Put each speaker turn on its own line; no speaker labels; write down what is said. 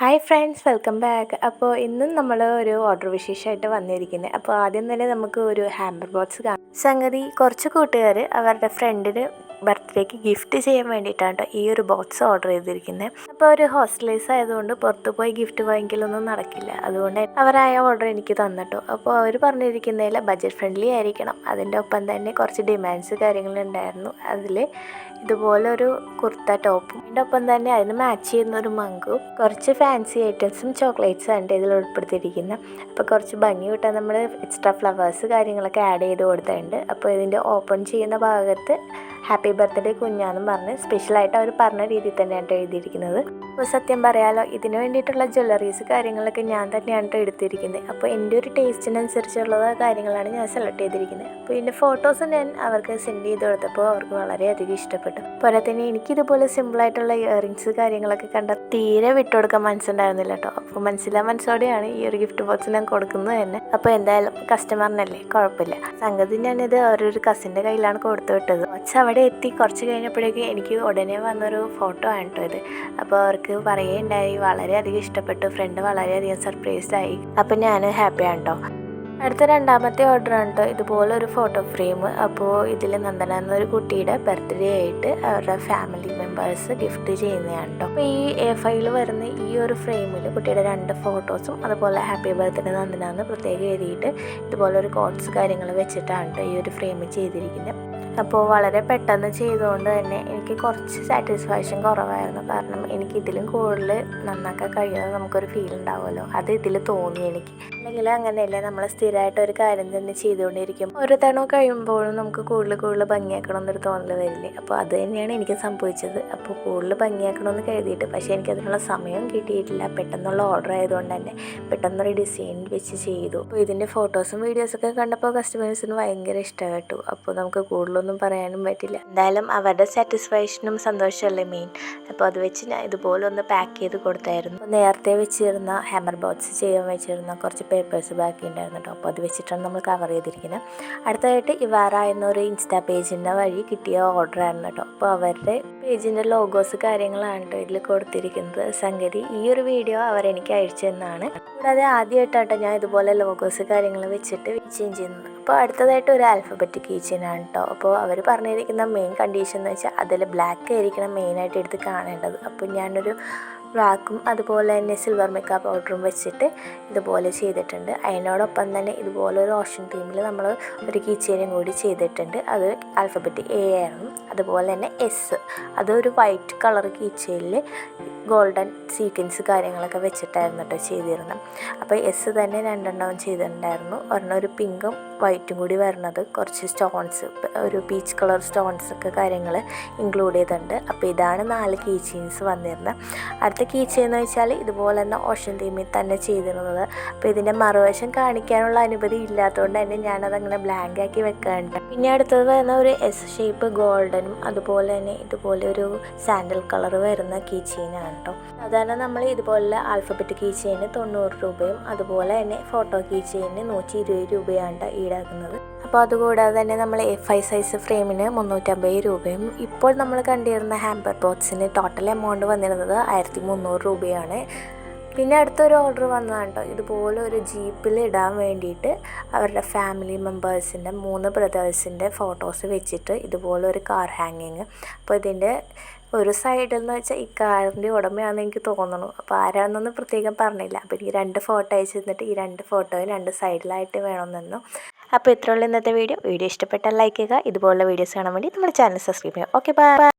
Hi friends welcome back അപ്പോൾ ഇന്നും നമ്മൾ ഒരു ഓർഡർ വിശേഷമായിട്ട് വന്നിരിക്കുന്നത് അപ്പോൾ ആദ്യം തന്നെ നമുക്ക് ഒരു ഹാമ്പർ ബോക്സ് കാണാം. സംഗതി കുറച്ച് കൂട്ടുകാർ അവരുടെ ഫ്രണ്ടിന് ബർത്ത്ഡേക്ക് ഗിഫ്റ്റ് ചെയ്യാൻ വേണ്ടിയിട്ടാണ് കേട്ടോ ഈ ഒരു ബോക്സ് ഓർഡർ ചെയ്തിരിക്കുന്നത്. അപ്പോൾ ഒരു ഹോസ്റ്റലേഴ്സ് ആയതുകൊണ്ട് പുറത്ത് പോയി ഗിഫ്റ്റ് വാങ്ങിക്കലൊന്നും നടക്കില്ല. അതുകൊണ്ട് അവരായ ഓർഡർ എനിക്ക് തന്നിട്ടോ. അപ്പോൾ അവർ പറഞ്ഞിരിക്കുന്നതിൽ ബഡ്ജറ്റ് ഫ്രണ്ട്ലി ആയിരിക്കണം. അതിന്റെ ഒപ്പം തന്നെ കുറച്ച് ഡിമാൻഡ്സ് കാര്യങ്ങളുണ്ടായിരുന്നു. അതിൽ ഇതുപോലൊരു കുർത്ത ടോപ്പും അതിന്റെ ഒപ്പം തന്നെ അതിന് മാച്ച് ചെയ്യുന്ന ഒരു മങ്കും കുറച്ച് ഫാൻസി ഐറ്റംസും ചോക്ലേറ്റ്സും ആണ് ഇതിൽ ഉൾപ്പെടുത്തിയിരിക്കുന്നത് അപ്പോൾ കുറച്ച് ഭംഗി കിട്ടാൻ നമ്മൾ എക്സ്ട്രാ ഫ്ലവേഴ്സ് കാര്യങ്ങളൊക്കെ ആഡ് ചെയ്ത് കൊടുത്തിട്ടുണ്ട്. അപ്പോൾ ഇതിന്റെ ഓപ്പൺ ചെയ്യുന്ന ഭാഗത്ത് ഹാപ്പി ബർത്ത്ഡേ കുഞ്ഞാന്നും പറഞ്ഞ് സ്പെഷ്യലായിട്ട് അവർ പറഞ്ഞ രീതിയിൽ തന്നെയാണ് എഴുതിയിരിക്കുന്നത്. അപ്പോൾ സത്യം പറയാലോ ഇതിനു വേണ്ടിയിട്ടുള്ള ജ്വല്ലറീസ് കാര്യങ്ങളൊക്കെ ഞാൻ തന്നെയാണ് എടുത്തിരിക്കുന്നത്. അപ്പോൾ എന്റെ ഒരു ടേസ്റ്റിനനുസരിച്ചുള്ള കാര്യങ്ങളാണ് ഞാൻ സെലക്ട് ചെയ്തിരിക്കുന്നത്. അപ്പോൾ ഇതിന്റെ ഫോട്ടോസ് ഞാൻ അവർക്ക് സെൻഡ് ചെയ്ത് കൊടുത്തപ്പോൾ അവർക്ക് വളരെയധികം ഇഷ്ടപ്പെട്ടു. പോലെ തന്നെ എനിക്കിതുപോലെ സിമ്പിളായിട്ടുള്ള ഇയറിങ്സ് കാര്യങ്ങളൊക്കെ കണ്ട തീരെ വിട്ടുകൊടുക്കാൻ മനസ്സുണ്ടായിരുന്നില്ല കേട്ടോ. അപ്പോൾ മനസ്സിലാ മനസ്സോടെയാണ് ഈ ഒരു ഗിഫ്റ്റ് ബോക്സ് ഞാൻ കൊടുക്കുന്നത് തന്നെ. അപ്പോൾ എന്തായാലും കസ്റ്റമറിനല്ലേ കുഴപ്പമില്ല. സംഗതി ഞാനിത് അവരൊരു കസിന്റെ കയ്യിലാണ് കൊടുത്തു വിട്ടത്. അവിടെ എത്തി കുറച്ച് കഴിഞ്ഞപ്പോഴേക്കും എനിക്ക് ഉടനെ വന്നൊരു ഫോട്ടോ ആണ് കേട്ടോ ഇത്. അപ്പോൾ അവർക്ക് പറയുകയുണ്ടായി വളരെയധികം ഇഷ്ടപ്പെട്ടു ഫ്രണ്ട് വളരെയധികം സർപ്രൈസ്ഡായി അപ്പം ഞാൻ ഹാപ്പി ആണ് കേട്ടോ. അടുത്ത രണ്ടാമത്തെ ഓർഡർ ആണ് കേട്ടോ ഇതുപോലെ ഒരു ഫോട്ടോ ഫ്രെയിം അപ്പോൾ ഇതിൽ നന്ദന എന്നൊരു കുട്ടിയുടെ ബർത്ത്ഡേ ആയിട്ട് അവരുടെ ഫാമിലി മെമ്പേഴ്സ് ഗിഫ്റ്റ് ചെയ്യുന്നതാണ് കേട്ടോ. അപ്പോൾ ഈ എ ഫൈൽ വരുന്ന ഈ ഒരു ഫ്രെയിമിൽ കുട്ടിയുടെ രണ്ട് ഫോട്ടോസും അതുപോലെ ഹാപ്പി ബർത്ത്ഡേ നന്ദന എന്ന് പ്രത്യേകം എഴുതിയിട്ട് ഇതുപോലെ ഒരു കോട്ട്സ് കാര്യങ്ങൾ വെച്ചിട്ടാണ് കേട്ടോ ഈ ഒരു ഫ്രെയിം ചെയ്തിരിക്കുന്നത് അപ്പോൾ വളരെ പെട്ടെന്ന് ചെയ്തുകൊണ്ട് തന്നെ എനിക്ക് കുറച്ച് സാറ്റിസ്ഫാക്ഷൻ കുറവായിരുന്നു. കാരണം എനിക്ക് ഇതിലും കൂടുതൽ നന്നാക്കാൻ കഴിയുന്നത് നമുക്കൊരു ഫീൽ ഉണ്ടാവുമല്ലോ. അത് ഇതിൽ തോന്നി എനിക്ക്. അല്ലെങ്കിൽ അങ്ങനെയല്ലേ നമ്മൾ സ്ഥിരമായിട്ട് ഒരു കാര്യം തന്നെ ചെയ്തുകൊണ്ടിരിക്കും. ഓരോ തവണ കഴിയുമ്പോഴും നമുക്ക് കൂടുതൽ കൂടുതൽ ഭംഗിയാക്കണം എന്നൊരു തോന്നൽ വരില്ലേ? അപ്പോൾ അത് തന്നെയാണ് എനിക്ക് സംഭവിച്ചത്. അപ്പോൾ കൂടുതൽ ഭംഗിയാക്കണമെന്ന് കരുതിയിട്ട്. പക്ഷേ എനിക്ക് അതിനുള്ള സമയം കിട്ടിയിട്ടില്ല. പെട്ടെന്നുള്ള ഓർഡർ ആയതുകൊണ്ട് തന്നെ പെട്ടെന്നൊരു ഡിസൈൻ വെച്ച് ചെയ്തു. അപ്പോൾ ഇതിന്റെ ഫോട്ടോസും വീഡിയോസൊക്കെ കണ്ടപ്പോൾ കസ്റ്റമേഴ്സിന് ഭയങ്കര ഇഷ്ടപ്പെട്ടു. അപ്പോൾ നമുക്ക് കൂടുതലൊന്നും പറയാനും പറ്റില്ല. എന്തായാലും അവരുടെ സാറ്റിസ്ഫാക്ഷനും സന്തോഷമല്ലേ മെയിൻ അപ്പോൾ അത് വെച്ച് ഞാൻ ഇതുപോലെ ഒന്ന് പാക്ക് ചെയ്ത് കൊടുത്തായിരുന്നു. നേരത്തെ വെച്ചിരുന്ന ഹാമർ ബോക്സ് ചെയ്യാൻ വെച്ചിരുന്ന കുറച്ച് പേപ്പേഴ്സ് ബാക്കി ഉണ്ടായിരുന്നു കേട്ടോ. അപ്പോൾ അത് വെച്ചിട്ടാണ് നമ്മൾ കവർ ചെയ്തിരിക്കുന്നത്. അടുത്തതായിട്ട് ഇവാറ എന്നൊരു ഇൻസ്റ്റാ പേജിന്റെ വഴി കിട്ടിയ ഓർഡർ ആയിരുന്നു കേട്ടോ. അപ്പോൾ അവരുടെ പേജിന്റെ ലോഗോസ് കാര്യങ്ങളാണ് കേട്ടോ ഇതിൽ കൊടുത്തിരിക്കുന്നത്. സംഗതി ഈ ഒരു വീഡിയോ അവർ എനിക്ക് അയച്ചു തന്നാണ്. കൂടാതെ ആദ്യമായിട്ടാട്ടോ ഞാൻ ഇതുപോലെ ലോഗോസ് കാര്യങ്ങൾ വെച്ചിട്ട് ചേഞ്ച് ചെയ്യുന്നത്. അപ്പോൾ അടുത്തതായിട്ട് ഒരു ആൽഫബറ്റിക് കീച്ചനാണ് കേട്ടോ അപ്പോൾ അവർ പറഞ്ഞിരിക്കുന്ന മെയിൻ കണ്ടീഷൻ എന്ന് വെച്ചാൽ അതിൽ ബ്ലാക്ക് ആയിരിക്കണം മെയിനായിട്ട് എടുത്ത് കാണേണ്ടത്. അപ്പോൾ ഞാനൊരു ബ്ലാക്കും അതുപോലെ തന്നെ സിൽവർ മേക്കപ്പ് പൗഡറും വെച്ചിട്ട് ഇതുപോലെ ചെയ്തിട്ടുണ്ട്. അതിനോടൊപ്പം തന്നെ ഇതുപോലെ ഒരു ഓഷൻ തീമിൽ നമ്മൾ ഒരു കീച്ചേനും കൂടി ചെയ്തിട്ടുണ്ട്. അത് ആൽഫബറ്റ് എ ആയിരുന്നു. അതുപോലെ തന്നെ എസ് അതൊരു വൈറ്റ് കളർ കീച്ചയിൽ ഗോൾഡൻ സീക്വൻസ് കാര്യങ്ങളൊക്കെ വെച്ചിട്ടായിരുന്നു കേട്ടോ ചെയ്തിരുന്നത് അപ്പോൾ എസ് തന്നെ രണ്ടെണ്ണവും ചെയ്തിട്ടുണ്ടായിരുന്നു. ഒരെണ്ണം ഒരു പിങ്കും വൈറ്റും കൂടി വരുന്നത്. കുറച്ച് സ്റ്റോൺസ് ഒരു പീച്ച് കളർ സ്റ്റോൺസ് ഒക്കെ കാര്യങ്ങൾ ഇൻക്ലൂഡ് ചെയ്തിട്ടുണ്ട്. അപ്പോൾ ഇതാണ് നാല് കീ വന്നിരുന്നത് അടുത്ത കീ ചെയിൻ എന്ന് വെച്ചാൽ ഇതുപോലെ തന്നെ ഓഷൻ തീമിൽ തന്നെ ചെയ്തിരുന്നത്. അപ്പോൾ ഇതിന്റെ മറുവശം കാണിക്കാനുള്ള അനുമതി ഇല്ലാത്തതുകൊണ്ട് തന്നെ ഞാനത് അങ്ങനെ ബ്ലാങ്ക് ആക്കി വെക്കാറുണ്ട്. പിന്നെ അടുത്തത് വരുന്ന ഒരു എസ് ഷേപ്പ് ഗോൾഡനും അതുപോലെ തന്നെ ഇതുപോലെ ഒരു സാൻഡൽ കളർ വരുന്ന കീ ചെയിനാണ് കേട്ടോ സാധാരണ നമ്മൾ ഇതുപോലുള്ള ആൽഫബറ്റ് കീ ചെയിന് തൊണ്ണൂറ് രൂപയും അതുപോലെ തന്നെ ഫോട്ടോ കീ ചെയിന് നൂറ്റി ഇരുപത് രൂപയാണ് ഈടാക്കുന്നത്. അപ്പോൾ അതുകൂടാതെ തന്നെ നമ്മൾ എഫ് ഐ സൈസ് ഫ്രെയിമിന് മുന്നൂറ്റമ്പത് രൂപയും ഇപ്പോൾ നമ്മൾ കണ്ടിരുന്ന ഹാമ്പർ ബോക്സിന് ടോട്ടൽ എമൗണ്ട് വന്നിരുന്നത് ആയിരത്തി മുന്നൂറ് രൂപയാണ്. പിന്നെ അടുത്തൊരു ഓർഡർ വന്നതാണ് കേട്ടോ ഇതുപോലെ ഒരു ജീപ്പിൽ ഇടാൻ വേണ്ടിയിട്ട് അവരുടെ ഫാമിലി മെമ്പേഴ്സിന്റെ മൂന്ന് ബ്രദേഴ്സിന്റെ ഫോട്ടോസ് വെച്ചിട്ട് ഇതുപോലെ ഒരു കാർ ഹാങ്ങിങ് അപ്പോൾ ഇതിന്റെ ഒരു സൈഡിൽ എന്ന് വെച്ചാൽ ഈ കാറിന്റെ ഉടമയാണെന്ന് എനിക്ക് തോന്നുന്നു അപ്പോൾ ആരാണെന്നൊന്നും പ്രത്യേകം പറഞ്ഞില്ല. അപ്പോൾ എനിക്ക് രണ്ട് ഫോട്ടോ അയച്ചു തന്നിട്ട് ഈ രണ്ട് ഫോട്ടോയും രണ്ട് സൈഡിലായിട്ട് വേണമെന്നു അപ്പോൾ ഇത്രയുള്ള ഇന്നത്തെ വീഡിയോ വീഡിയോ ഇഷ്ടപ്പെട്ടാൽ ലൈക്ക് ചെയ്യുക. ഇതുപോലുള്ള വീഡിയോസ് കാണാൻ വേണ്ടി നമ്മുടെ ചാനൽ സബ്സ്ക്രൈബ് ചെയ്യുക. Okay bye